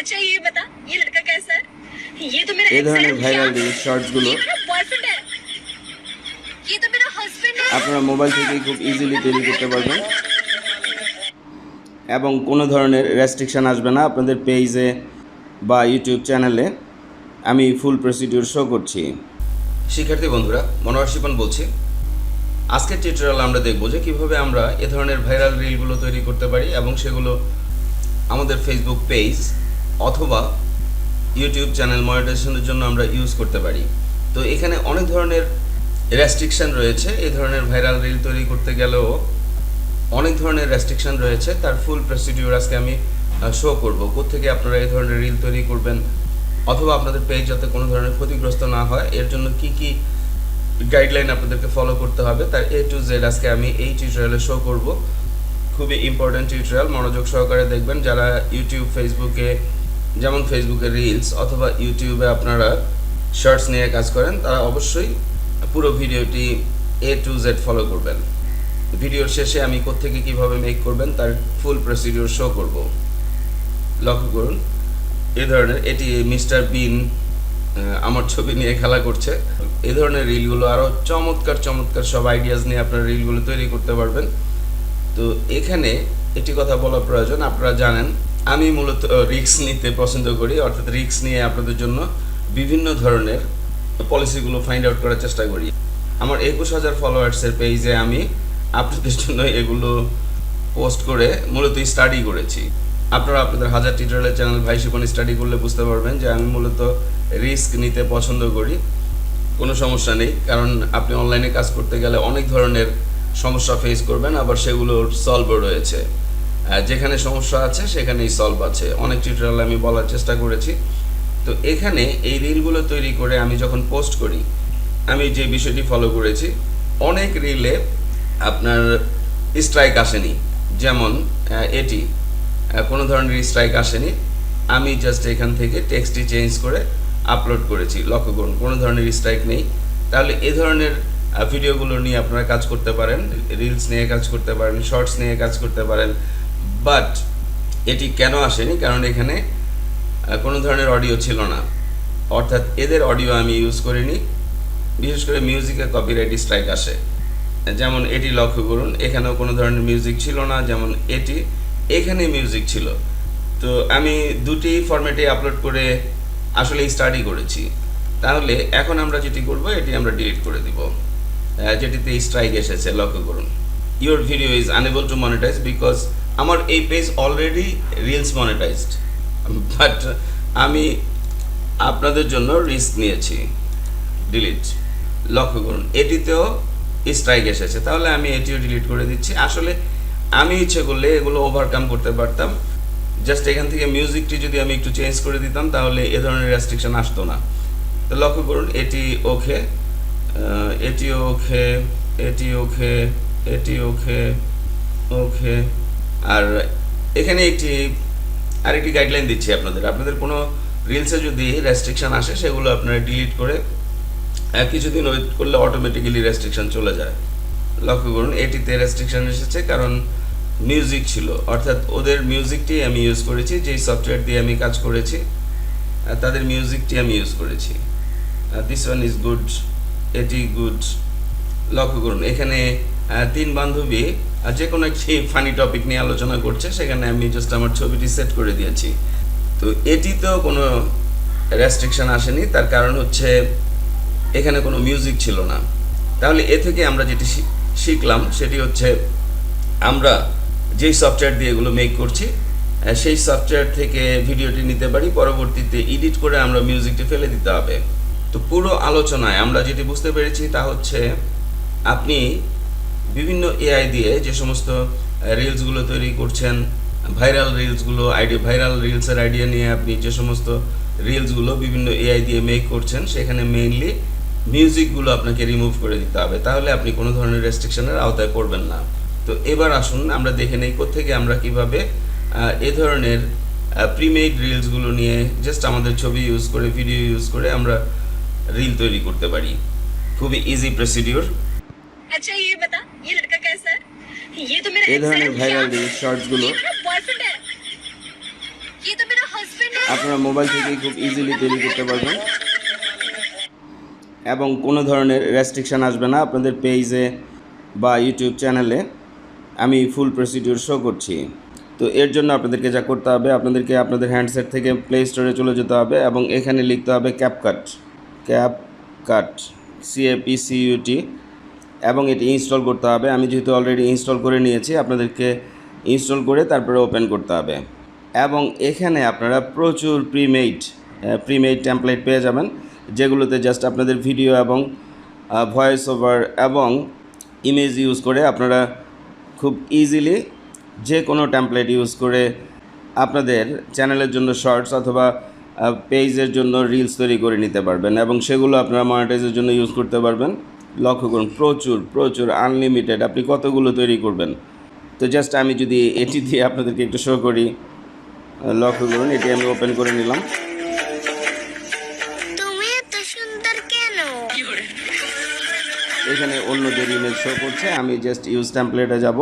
अच्छा ये बता ये लड़का कैसा है ये तो मेरा এই ex है ধরনের ভাইরাল क्या? শর্টসগুলো ये मेरा बॉयफ्रेंड है ये तो मेरा हस्बैंड है আপনারা মোবাইল থেকেই খুব ইজিলি তৈরি করতে পারবেন এবং কোনো ধরনের রেস্ট্রিকশান আসবে না আপনাদের পেজে বা ইউটিউব চ্যানেলে আমি ফুল প্রসিডিউর শো করছি শিক্ষার্থী বন্ধুরা মনোহর শিপন বলছি আজকের টিউটোরিয়াল আমরা দেখব যে কীভাবে আমরা এ ধরনের ভাইরাল রিলগুলো তৈরি করতে পারি এবং সেগুলো আমাদের ফেসবুক পেজ অথবা ইউটিউব চ্যানেল মনিটাইজেশনের জন্য আমরা ইউজ করতে পারি। তো এখানে অনেক ধরনের রেস্ট্রিকশন রয়েছে। এই ধরনের ভাইরাল রিল তৈরি করতে গেলেও অনেক ধরনের রেস্ট্রিকশন রয়েছে। তার ফুল প্রসিডিউর আজকে আমি শো করব। কোত্থেকে আপনারা এই ধরনের রিল তৈরি করবেন অথবা আপনাদের পেজ যাতে কোনো ধরনের ক্ষতিগ্রস্ত না হয়, এর জন্য কি কি গাইডলাইন আপনাদেরকে ফলো করতে হবে, তার এ টু জেড আজকে আমি এই টিউটোরিয়ালে শো করব। খুবই ইম্পর্ট্যান্ট টিউটোরিয়াল মনোযোগ সহকারে দেখবেন। যারা ইউটিউব ফেসবুকে যেমন ফেসবুকে রিলস অথবা ইউটিউবে আপনারা শর্টস নিয়ে কাজ করেন, তারা অবশ্যই পুরো ভিডিওটি এ টু জেড ফলো করবেন। ভিডিওর শেষে আমি কোত্থেকে কীভাবে মেক করবেন তার ফুল প্রসিডিওর শো করব। লক্ষ্য করুন, এ ধরনের এটি মিস্টার বিন আমার ছবি নিয়ে খেলা করছে। এ ধরনের রিলগুলো আরও চমৎকার চমৎকার সব আইডিয়াস নিয়ে আপনারা রিলগুলো তৈরি করতে পারবেন। তো এখানে একটি কথা বলা প্রয়োজন, আপনারা জানেন আমি মূলত রিক্স নিতে পছন্দ করি, অর্থাৎ রিক্স নিয়ে আপনাদের জন্য বিভিন্ন ধরনের পলিসিগুলো ফাইন্ড আউট করার চেষ্টা করি। আমার একুশ হাজার ফলোয়ার্সের পেজে আমি আপনাদের জন্য এগুলো পোস্ট করে মূলত স্টাডি করেছি। আপনারা আপনাদের হাজার টিউটোরিয়ালের চ্যানেল ভাই শিপন স্টাডি করলে বুঝতে পারবেন যে আমি মূলত রিস্ক নিতে পছন্দ করি। কোনো সমস্যা নেই, কারণ আপনি অনলাইনে কাজ করতে গেলে অনেক ধরনের সমস্যা ফেস করবেন, আবার সেগুলোর সলভও রয়েছে। যেখানে সমস্যা আছে, সেখানেই সলভ আছে। অনেক টিউটোরিয়াল আমি বলার চেষ্টা করেছি। তো এখানে এই রিলগুলো তৈরি করে আমি যখন পোস্ট করি, আমি যে বিষয়টি ফলো করেছি, অনেক রিলে আপনার স্ট্রাইক আসেনি। যেমন এটি কোনো ধরনের স্ট্রাইক আসেনি। আমি জাস্ট এখান থেকে টেক্সটটি চেঞ্জ করে আপলোড করেছি, লক্ষ্য করুন, কোনো ধরনের স্ট্রাইক নেই। তাহলে এ ধরনের ভিডিওগুলো নিয়ে আপনারা কাজ করতে পারেন রিলস নিয়ে কাজ করতে পারেন শর্টস নিয়ে কাজ করতে পারেন বাট এটি কেন আসেনি? কারণ এখানে কোনো ধরনের অডিও ছিল না। অর্থাৎ এদের অডিও আমি ইউজ করিনি। বিশেষ করে মিউজিকে কপিরাইট স্ট্রাইক আসে। যেমন এটি লক্ষ্য করুন, এখানেও কোনো ধরনের মিউজিক ছিল না, যেমন এটি, এখানে মিউজিক ছিল। তো আমি দুটি ফরম্যাটে আপলোড করে আসলে স্টাডি করেছি। তাহলে এখন আমরা যেটি করব, এটি আমরা ডিলিট করে দিব। যেটিতে স্ট্রাইক এসেছে, লক্ষ্য করুন। Your video is unable to monetize because আমার এই page already reels monetized but আমি আপনাদের জন্য রিস্ক নিয়েছি। ডিলিট লক্ষ্য করুন, এটিতেও স্ট্রাইক এসেছে। তাহলে আমি এটিও ডিলিট করে দিচ্ছি। আসলে আমি ইচ্ছে করলে এগুলো ওভারকাম করতে পারতাম। জাস্ট এখান থেকে মিউজিকটি যদি আমি একটু চেঞ্জ করে দিতাম, তাহলে এ ধরনের রেস্ট্রিকশন আসতো না। তো লক্ষ্য করুন, এটি ওকে এটি ওকে এটি ওকে এটি ওকে ওকে আর এখানে একটি, আরেকটি গাইডলাইন দিচ্ছি আপনাদের। আপনাদের কোনো রিলসে যদি রেস্ট্রিকশন আসে, সেগুলো আপনারা ডিলিট করে কিছুদিন ওয়েট করলে অটোমেটিক্যালি রেস্ট্রিকশন চলে যায়। লক্ষ্য করুন, এটিতে রেস্ট্রিকশান এসেছে কারণ মিউজিক ছিল। অর্থাৎ ওদের মিউজিকটি আমি ইউজ করেছি, যেই সফটওয়্যার দিয়ে আমি কাজ করেছি তাদের মিউজিকটি আমি ইউজ করেছি। দিস ওয়ান ইজ গুড এটি গুড লক্ষ্য করুন, এখানে তিন বান্ধবী যে কোনো একটি ফানি টপিক নিয়ে আলোচনা করছে, সেখানে আমি জাস্ট আমার ছবিটি সেট করে দিয়েছি। তো এটিতেও কোনো রেস্ট্রিকশন আসেনি, তার কারণ হচ্ছে এখানে কোনো মিউজিক ছিল না। তাহলে এ থেকে আমরা যেটি শিখলাম, সেটি হচ্ছে আমরা যেই সফটওয়্যার দিয়ে এগুলো মেক করছি সেই সফটওয়্যার থেকে ভিডিওটি নিতে পারি, পরবর্তীতে এডিট করে আমরা মিউজিকটি ফেলে দিতে হবে। তো পুরো আলোচনায় আমরা যেটি বুঝতে পেরেছি তা হচ্ছে, আপনি বিভিন্ন এআই দিয়ে যে সমস্ত রিলসগুলো তৈরি করছেন ভাইরাল রিলসগুলো আইডিয়া ভাইরাল রিলসের আইডিয়া নিয়ে আপনি যে সমস্ত রিলসগুলো বিভিন্ন এআই দিয়ে মেক করছেন, সেখানে মেইনলি মিউজিকগুলো আপনাকে রিমুভ করে দিতে হবে। তাহলে আপনি কোনো ধরনের রেস্ট্রিকশনের আওতায় পড়বেন না। তো এবার আসুন, আমরা দেখে নেই কোথেকে আমরা কীভাবে এ ধরনের প্রিমেড রিলসগুলো নিয়ে জাস্ট আমাদের ছবি ইউজ করে ভিডিও ইউজ করে আমরা রিল তৈরি করতে পারি। খুবই ইজি প্রসিডিওর अच्छा ये बता ये लड़का कैसा है ये तो मेरा এই ex है ধরনের ভাইরাল क्या? রিল শর্টসগুলো ये मेरा बॉयफ्रेंड है ये तो मेरा हस्बैंड है আপনারা মোবাইল থেকেই খুব ইজিলি তৈরি করতে পারবেন এবং কোনো ধরনের রেস্ট্রিকশান আসবে না আপনাদের পেজে বা ইউটিউব চ্যানেলে আমি ফুল প্রসিডিউর শো করছি তো এর জন্য আপনাদেরকে যা করতে হবে আপনাদেরকে আপনাদের হ্যান্ডসেট থেকে প্লে স্টোরে চলে যেতে হবে এবং এখানে লিখতে হবে ক্যাপকাট ক্যাপকাট সিএপিসিইউটি এবং এটি ইনস্টল করতে হবে। আমি যেহেতু অলরেডি ইনস্টল করে নিয়েছি, আপনাদেরকে ইনস্টল করে তারপরে ওপেন করতে হবে। এবং এখানে আপনারা প্রচুর প্রিমেড প্রিমেড টেমপ্লেট পেয়ে যাবেন, যেগুলোতে জাস্ট আপনাদের ভিডিও এবং ভয়েস ওভার এবং ইমেজ ইউজ করে আপনারা খুব ইজিলি যে কোনো টেমপ্লেট ইউজ করে আপনাদের চ্যানেলের জন্য শর্টস অথবা পেজের জন্য রিলস তৈরি করে নিতে পারবেন এবং সেগুলো আপনারা মনিটাইজের জন্য ইউজ করতে পারবেন। লক্ষ্য করুন প্রচুর প্রচুর আনলিমিটেড আপনি কতগুলো তৈরি করবেন? তো জাস্ট আমি যদি এটি দিয়ে আপনাদেরকে একটু শো করি লক্ষ্য করুন এটি আমি ওপেন করে নিলাম। এখানে অন্যদের ইমেজ শো করছে আমি জাস্ট ইউজ টেমপ্লেটে যাব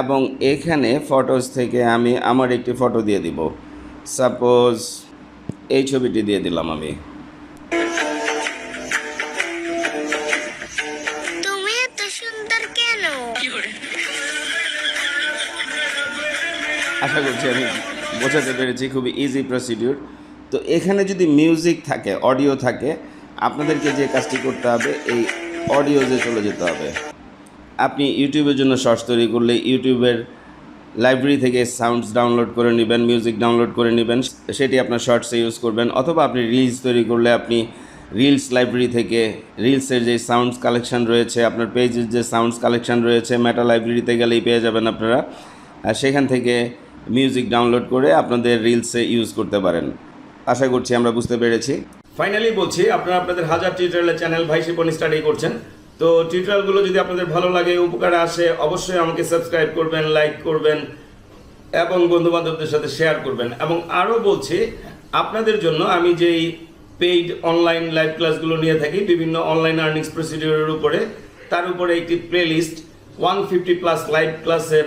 এবং এখানে ফটোস থেকে আমি আমার একটি ফটো দিয়ে দিব। সাপোজ এই ছবিটি দিয়ে দিলাম আমি। আশা করছি আমি বোঝাতে পেরেছি, খুবই ইজি প্রসিডিউর তো এখানে যদি মিউজিক থাকে অডিও থাকে, আপনাদেরকে যে কাজটি করতে হবে, এই অডিওজে চলে যেতে হবে। আপনি ইউটিউবের জন্য শর্টস তৈরি করলে ইউটিউবের লাইব্রেরি থেকে সাউন্ডস ডাউনলোড করে নেবেন মিউজিক ডাউনলোড করে নেবেন, সেটি আপনার শর্টসে ইউজ করবেন, অথবা আপনি রিলস তৈরি করলে আপনি রিলস লাইব্রেরি থেকে রিলসের যে সাউন্ডস কালেকশন রয়েছে, আপনার পেজের যে সাউন্ডস কালেকশন রয়েছে মেটা লাইব্রেরিতে গেলেই পেয়ে যাবেন আপনারা। সেখান থেকে মিউজিক ডাউনলোড করে আপনাদের রিলসে ইউজ করতে পারেন। আশা করছি আমরা বুঝতে পেরেছি। ফাইনালি বলছি, আপনারা আপনাদের হাজার টিউটোরিয়ালের চ্যানেল ভাই শিপন স্টাডি করছেন। তো টিউটোরিয়ালগুলো যদি আপনাদের ভালো লাগে, উপকারে আসে, অবশ্যই আমাকে সাবস্ক্রাইব করবেন লাইক করবেন, এবং বন্ধু বান্ধবদের সাথে শেয়ার করবেন। এবং আরও বলছি, আপনাদের জন্য আমি যেই পেইড অনলাইন লাইভ ক্লাসগুলো নিয়ে থাকি, বিভিন্ন অনলাইন আর্নিংস প্রসিডিওরের উপরে, তার উপরে একটি playlist one fifty plus live ক্লাসের